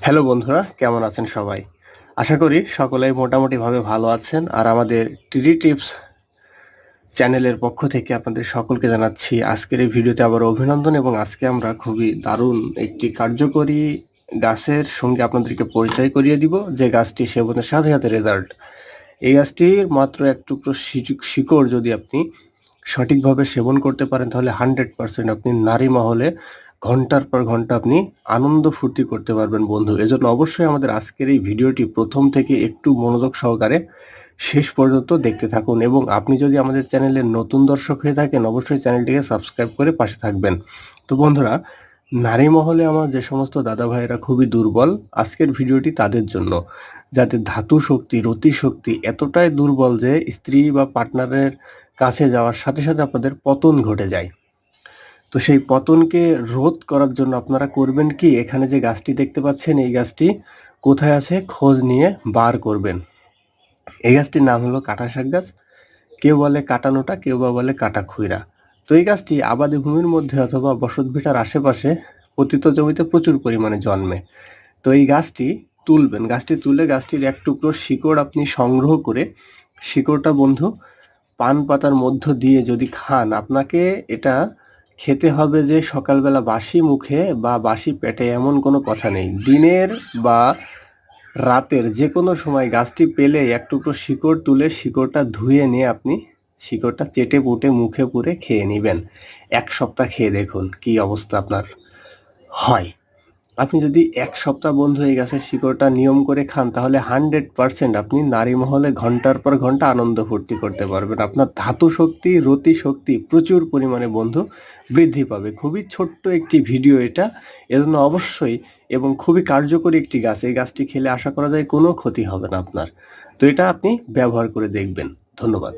Hello বন্ধুরা, কেমন আছেন সবাই? আশা করি সকলেই মোটামুটিভাবে ভালো আছেন আর আমাদের টিডি টিপস চ্যানেলের পক্ষ থেকে আপনাদের সকলকে জানাচ্ছি আজকের এই ভিডিওতে আবার অভিনন্দন এবং আজকে আমরা খুবই দারুণ একটি কার্যকরী গাছের সঙ্গে আপনাদেরকে পরিচয় করিয়ে দিব, যে গাছটি সেবনের সাথে সাথে রেজাল্ট এই গাছটির মাত্র এক টুকরো শিক- শিকড় যদি আপনি সঠিকভাবে সেবন করতে পারেন, তাহলে হান্ড্রেড পার্সেন্ট আপনি নারী মহলে ঘণ্টার পর ঘণ্টা আপনি আনন্দ ফুর্তি করতে পারবেন, বন্ধু। এজন্য অবশ্যই আমাদের আজকের এই ভিডিওটি প্রথম থেকে একটু মনোযোগ সহকারে শেষ পর্যন্ত দেখতে থাকুন এবং আপনি যদি আমাদের চ্যানেলের নতুন দর্শক হয়ে থাকেন, অবশ্যই চ্যানেলটিকে সাবস্ক্রাইব করে পাশে থাকবেন। তো বন্ধুরা, নারী মহলে আমার যে সমস্ত দাদা ভাইয়েরা খুবই দুর্বল, আজকের ভিডিওটি তাদের জন্য। যাতে ধাতু শক্তি, রতি শক্তি এতটাই দুর্বল যে স্ত্রী বা পার্টনারের কাছে যাওয়ার সাথে সাথে আপনাদের পতন ঘটে যায়। তো সেই পতনকে রোধ করার জন্য আপনারা করবেন কি? এখানে যে গাছটি দেখতে পাচ্ছেন, এই গাছটি কোথায় আছে? খোঁজ নিয়ে বার করবেন। এই গাছটির নাম হলো কাটা শাক গাছ। কেউ বলে কাটানোটা কেউ বা বলে কাটা খুইরা। তো এই গাছটি আবাদি ভূমির মধ্যে অথবা বসতভিটার আশেপাশে পতিত জমিতে প্রচুর পরিমাণে জন্মে। তো এই গাছটি তুলবেন। গাছটি তুলে গাছটির এক টুকরো শিকড় আপনি সংগ্রহ করে, শিকড়টা বন্ধু, পান পাতার মধ্য দিয়ে যদি খান, আপনাকে এটা খেতে হবে যে সকালবেলা বাসি মুখে বা বাসি পেটে এমন কোনো কথা নেই। দিনের বা রাতের যে কোনো সময় গাছটি পেলে এক টুকরো শিকড় তুলে শিকড়টা ধুয়ে নিয়ে আপনি শিকড়টা চেটে পুটে মুখে পুরে খেয়ে নেবেন। এক সপ্তাহ খেয়ে দেখুন কি অবস্থা আপনার হয়। আপনি যদি এক সপ্তাহ বন্ধু এই গাছের শিকড়টা নিয়ম করে খান, তাহলে হান্ড্রেড পার্সেন্ট আপনি নারী মহলে ঘণ্টার পর ঘণ্টা আনন্দ ফুর্তি করতে পারবেন। আপনার ধাতু শক্তি, রতি শক্তি প্রচুর পরিমাণে বন্ধু বৃদ্ধি পাবে। খুবই ছোট্ট একটি ভিডিও এটা। এজন্য অবশ্যই এবং খুবই কার্যকরী একটি গাছ। এই গাছটি খেলে আশা করা যায় কোনো ক্ষতি হবে না আপনার। তো এটা আপনি ব্যবহার করে দেখবেন। ধন্যবাদ।